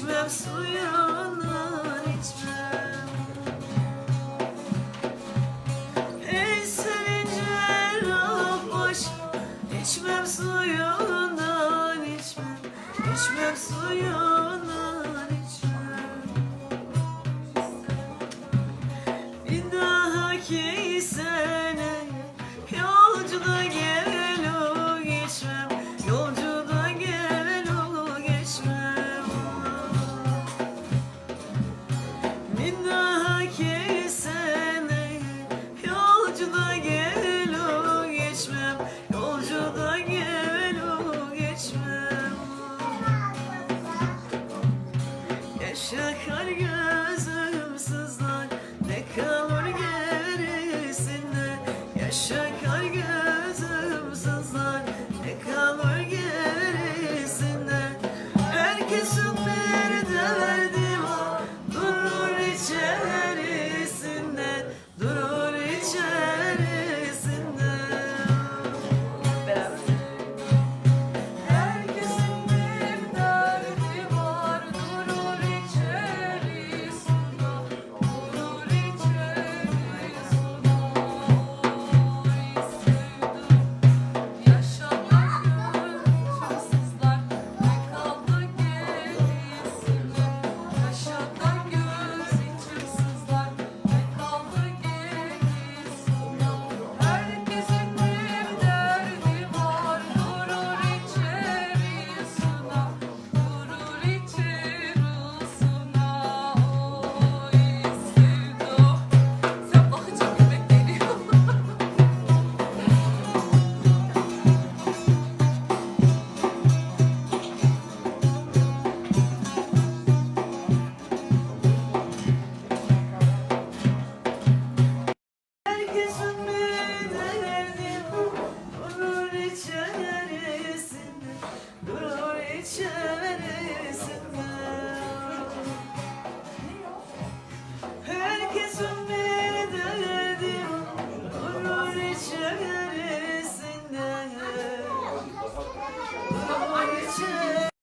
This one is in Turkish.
İçmem suyundan içmem. Ey sevince Rabboş İçmem suyundan içmem. İçmem suyundan içmem. Bir daha ki Yaşakar gözüm sızlar Ne kalır gerisinde Yaşa Yâre